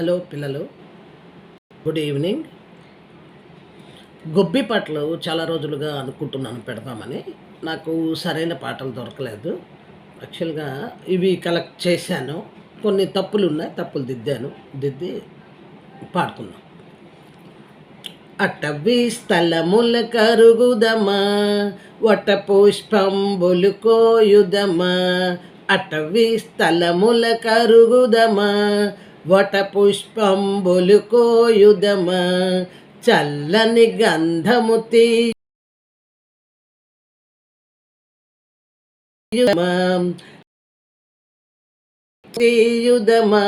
Hello పిల్లలు good evening. గొబ్బి పాటలు చాలా రోజులుగా అనుకుంటున్నాను పెడదామని. నాకు సరైన పాటలు దొరకలేదు. యాక్చువల్గా ఇవి కలెక్ట్ చేశాను. కొన్ని తప్పులు ఉన్నాయి తప్పులు దిద్దాను. దిద్ది పాడుకున్నాం అటవీ స్థలముల కరుగుదమా వట పుష్పంబులు కోయుదమా అటవీ స్థలముల కరుగుదమా వట పుష్పంబులు చల్లని గంధము తీయుదమా.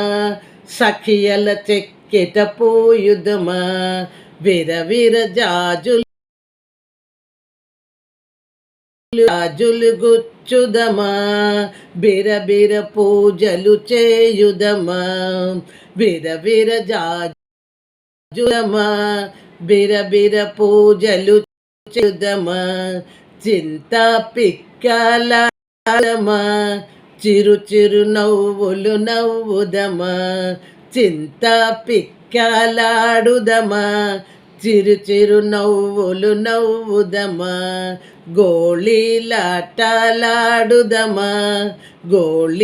సఖియల చెక్కిట పోయుదమా. విర విర జాజులు రాజులు గుచ్చుదమా బిర బిర పూజలు చేయుదమా? విర విర జాజుదమా? బిర బిర పూజలు చేయుదమా? చింత పిక్కలమా చిరు చిరు నవ్వులు నవ్వుదమా? చింత పిక్కలాడుదమా? చిరు చిరు నవ్వులు నవ్వుదమా? గోళీలాటలాడుదమా? గోళీలాటాడుదమా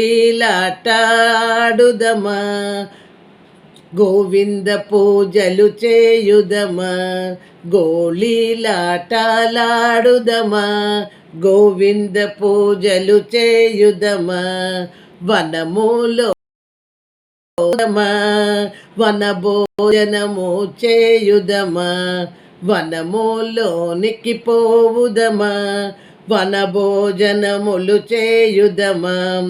గోవింద పూజలు చేయుదమా? గోళీలాటలాడుదమా? గోవింద పూజలు చేయుదమా? వనములో వన భోజనము చేయుదమా? వనములోనికి పోవుదమా వన భోజనములు చేయుదమా?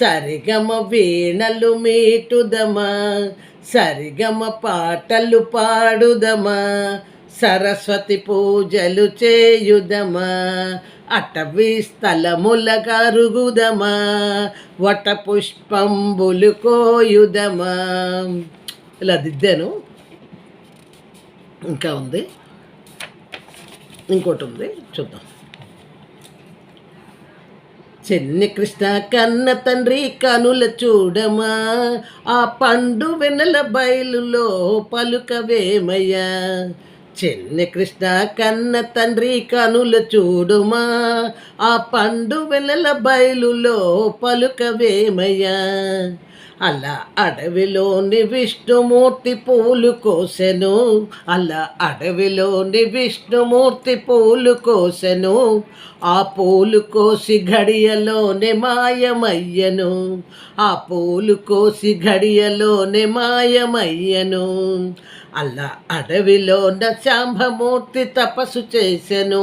సరిగమ వీణలు మీటుదమా? సరిగమ పాటలు పాడుదమా? సరస్వతి పూజలు చేయుదమా? అటవీ స్థలముల కరుగుదమా వట పుష్పంబులు కోయుదమా? ఇలా దిద్దాను. ఇంకా ఉంది. ఇంకోటి ఉంది చూద్దాం. చెన్ని కృష్ణ కన్న తండ్రి కనుల చూడమా ఆ పండు వెనల బయలులో పలుకవేమయ్యా. చెన్ని కృష్ణ కన్న తండ్రి కనుల చూడుమా ఆ పండు వెనల బయలులో పలుకవేమయ్యా. అలా అడవిలోని విష్ణుమూర్తి పూలు కోసెను. అలా అడవిలోని విష్ణుమూర్తి పూలు కోసెను. ఆ పూలు కోసి ఘడియలోనే మాయమయ్యను. ఆ పూలు కోసి ఘడియలోనే మాయమయ్యను. అలా అడవిలోన శాంభమూర్తి తపస్సు చేసెను.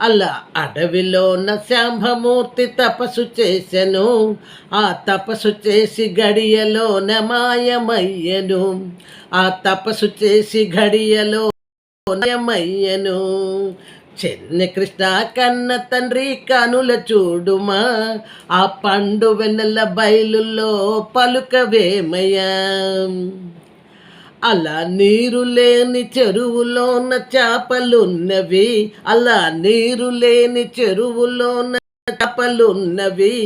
అలా అడవిలోన శాంభమూర్తి తపస్సు చేసెను. ఆ తపస్సు చేసి గడియలోన మాయమయ్యను. ఆ తపస్సు చేసి గడియలో మాయమయ్యను. చెన్నె కృష్ణ కన్న తండ్రి కనుల చూడుమా. ఆ పండు వెన్నెల బయలుల్లో పలుకవేమయ్యా అలా నీరు లేని చెరువులోన చేపలున్నవి అలా నీరు లేని చెరువులోన చేపలున్నవి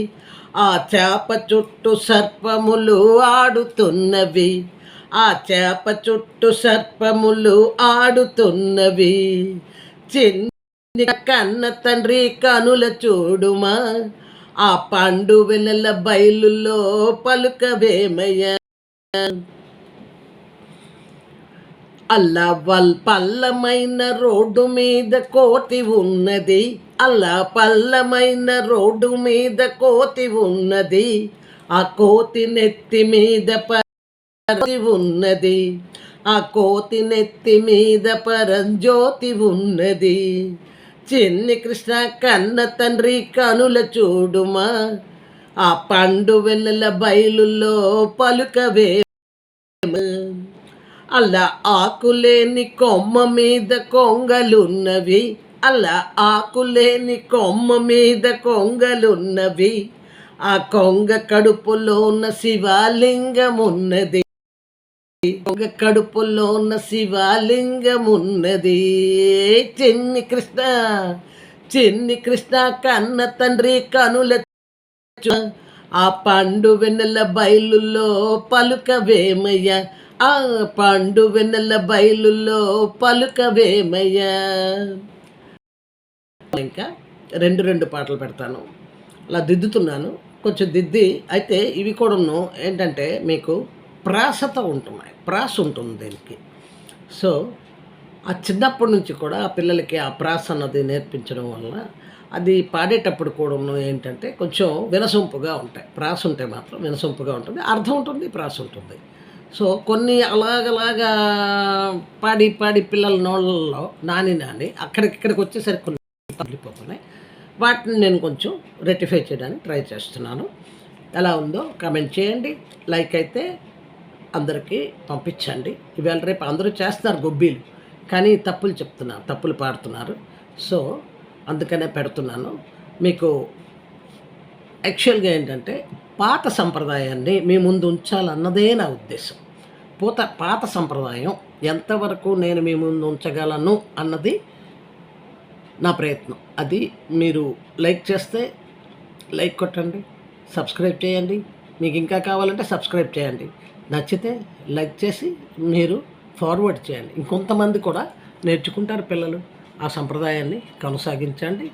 ఆ చేప చుట్టూ సర్పములు ఆడుతున్నవి ఆ చేప చుట్టూ సర్పములు ఆడుతున్నవి. చిన్న కన్న తండ్రి కనుల చూడుమా ఆ పండు వెళ్ళల బయలులో పలుకవేమయ్యా అల్ల పల్లమైన రోడ్డు మీద కోతి ఉన్నది. అల్లా పల్లమైన రోడ్డు మీద కోతి ఉన్నది. ఆ కోతి నెత్తి మీద పరి ఉన్నది. ఆ కోతి నెత్తి మీద పరంజ్యోతి ఉన్నది. చిన్ని కృష్ణ కన్న తండ్రి కనుల చూడుమా. ఆ పండు వెన్నెల బయలుల్లో పలుకవే అలా ఆకులేని కొమ్మ మీద కొంగలున్నవి. అలా ఆకులేని కొమ్మ మీద కొంగలున్నవి. ఆ కొంగ కడుపులో ఉన్న శివాలింగం ఉన్నది కొంగ కడుపులో ఉన్న శివాలింగం ఉన్నది చిన్ని కృష్ణ చిన్ని కృష్ణ కన్న తండ్రి కనుల చూ- ఆ పండు వెన్నెల బయలుల్లో పలుకవేమయ్య ఆ పండు వెన్నెల బయలుల్లో పలుకవేమయ్య ఇంకా రెండు రెండు పాటలు పెడతాను. అలా దిద్దుతున్నాను. కొంచెం దిద్ది అయితే ఇవి కూడాను ఏంటంటే మీకు ప్రాసత ఉంటున్నాయి. ప్రాస ఉంటుంది దీనికి. సో ఆ చిన్నప్పటి నుంచి కూడా ఆ పిల్లలకి ఆ ప్రాస అన్నది నేర్పించడం వల్ల అది పాడేటప్పుడు కూడా ఏంటంటే కొంచెం వినసొంపుగా ఉంటాయి. ప్రాస ఉంటే మాత్రం వినసొంపుగా ఉంటుంది. అర్థం ఉంటుంది ప్రాస ఉంటుంది. సో కొన్ని అలాగలాగా పాడి పాడి పిల్లల నోళ్ళల్లో నాని నాని అక్కడికిక్కడికి వచ్చేసరికి కొన్ని తగ్గిపోతున్నాయి వాటిని నేను కొంచెం రెక్టిఫై చేయడానికి ట్రై చేస్తున్నాను. ఎలా ఉందో కమెంట్ చేయండి. లైక్ అయితే అందరికీ పంపించండి. ఇవాళ రేపు అందరూ చేస్తున్నారు గొబ్బీలు. కానీ తప్పులు చెప్తున్నారు తప్పులు పాడుతున్నారు. సో అందుకనే పెడుతున్నాను. మీకు యాక్చువల్గా ఏంటంటే పాత సంప్రదాయాన్ని మీ ముందు ఉంచాలన్నదే నా ఉద్దేశం. పూత పాత సంప్రదాయం ఎంతవరకు నేను మీ ముందు ఉంచగలను అన్నది నా ప్రయత్నం. అది మీరు లైక్ చేస్తే లైక్ కొట్టండి సబ్స్క్రైబ్ చేయండి. మీకు ఇంకా కావాలంటే సబ్స్క్రైబ్ చేయండి. నచ్చితే లైక్ చేసి మీరు ఫార్వర్డ్ చేయండి. ఇంకొంతమంది కూడా నేర్చుకుంటారు పిల్లలు. ఆ సంప్రదాయాన్ని కొనసాగించండి.